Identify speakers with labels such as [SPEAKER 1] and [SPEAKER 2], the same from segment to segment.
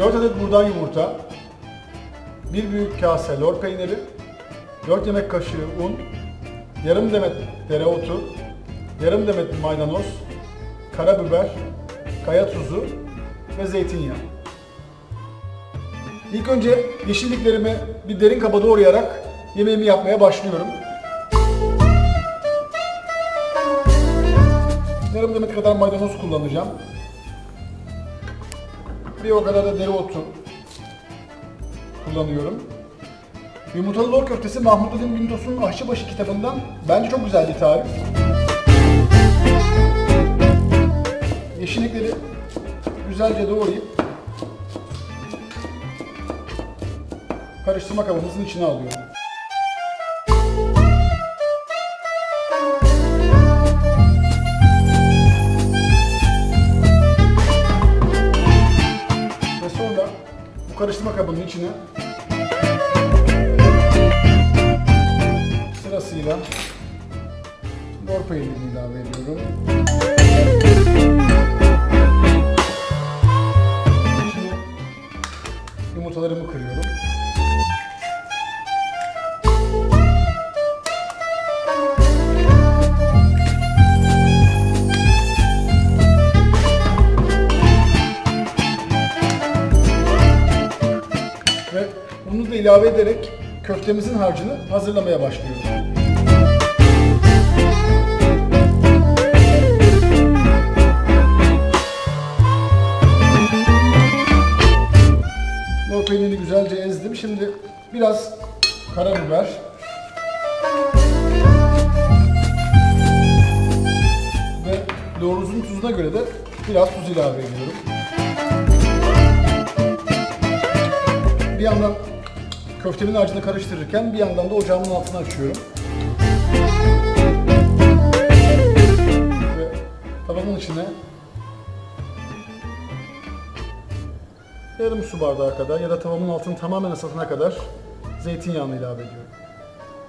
[SPEAKER 1] 4 adet buğday yumurta, 1 büyük kase lor peyniri, 4 yemek kaşığı un, yarım demet dereotu, yarım demet maydanoz, karabiber, kaya tuzu ve zeytinyağı. İlk önce yeşilliklerimi bir derin kaba doğrayarak yemeğimi yapmaya başlıyorum. Yarım demet kadar maydanoz kullanacağım. Bir o kadar da dereotu kullanıyorum. Yumurtalı lor köftesi Mahmut Edin Bintos'un Aşçıbaşı kitabından bence çok güzel bir tarif. Yeşillikleri güzelce doğrayıp karıştırma kabımızın içine alıyorum. Karıştırma kabının içine sırasıyla lor peynirini ilave ediyorum. Ve bunu da ilave ederek köftemizin harcını hazırlamaya başlıyorum. Lor peynirini güzelce ezdim. Şimdi biraz karabiber. Ve lorunuzun tuzuna göre de biraz tuz ilave ediyorum. Bir yandan köftemin harcını karıştırırken bir yandan da ocağımın altını açıyorum. Ve tavanın içine yarım su bardağı kadar ya da tavamın altını tamamen ısıtana kadar zeytinyağını ilave ediyorum.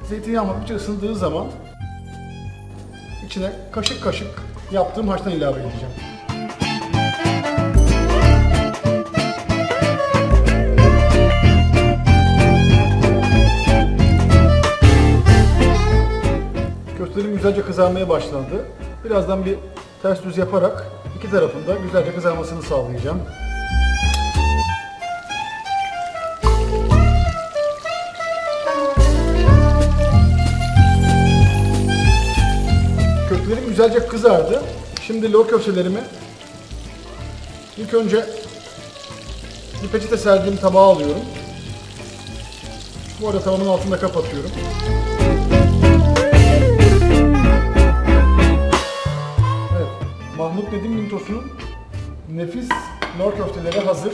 [SPEAKER 1] Zeytinyağı hafifçe ısındığı zaman içine kaşık kaşık yaptığım haştan ilave edeceğim. Güzelce kızarmaya başlandı. Birazdan bir ters düz yaparak iki tarafında güzelce kızarmasını sağlayacağım. Köftelerim güzelce kızardı. Şimdi lor köftelerimi ilk önce bir peçete serdiğim tabağa alıyorum. Bu arada tavamın altında kapatıyorum. Mahmut Nedim Mintosu'nun nefis lor köfteleri hazır.